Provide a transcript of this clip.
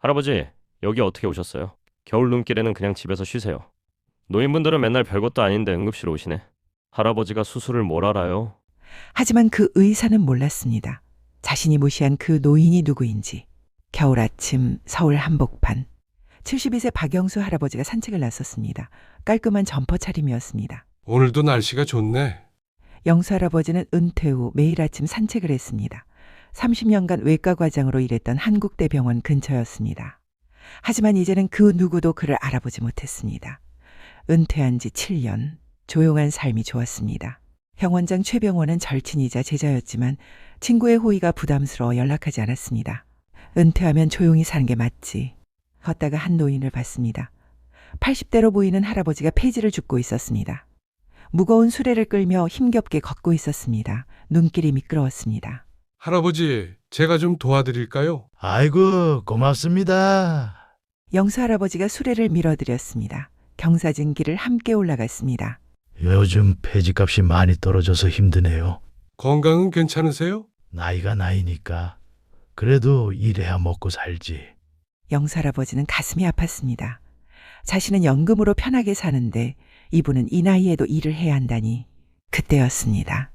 할아버지, 여기 어떻게 오셨어요? 겨울 눈길에는 그냥 집에서 쉬세요. 노인분들은 맨날 별것도 아닌데 응급실 오시네. 할아버지가 수술을 뭘 알아요? 하지만 그 의사는 몰랐습니다. 자신이 무시한 그 노인이 누구인지. 겨울 아침 서울 한복판. 72세 박영수 할아버지가 산책을 나섰습니다. 깔끔한 점퍼 차림이었습니다. 오늘도 날씨가 좋네. 영수 할아버지는 은퇴 후 매일 아침 산책을 했습니다. 30년간 외과 과장으로 일했던 한국대병원 근처였습니다. 하지만 이제는 그 누구도 그를 알아보지 못했습니다. 은퇴한 지 7년, 조용한 삶이 좋았습니다. 병원장 최 병원은 절친이자 제자였지만 친구의 호의가 부담스러워 연락하지 않았습니다. 은퇴하면 조용히 사는 게 맞지. 걷다가 한 노인을 봤습니다. 80대로 보이는 할아버지가 폐지를 줍고 있었습니다. 무거운 수레를 끌며 힘겹게 걷고 있었습니다. 눈길이 미끄러웠습니다. 할아버지, 제가 좀 도와드릴까요? 아이고, 고맙습니다. 영수 할아버지가 수레를 밀어드렸습니다. 경사진 길을 함께 올라갔습니다. 요즘 폐지값이 많이 떨어져서 힘드네요. 건강은 괜찮으세요? 나이가 나이니까. 그래도 일해야 먹고 살지. 영수 할아버지는 가슴이 아팠습니다. 자신은 연금으로 편하게 사는데 이분은 이 나이에도 일을 해야 한다니. 그때였습니다.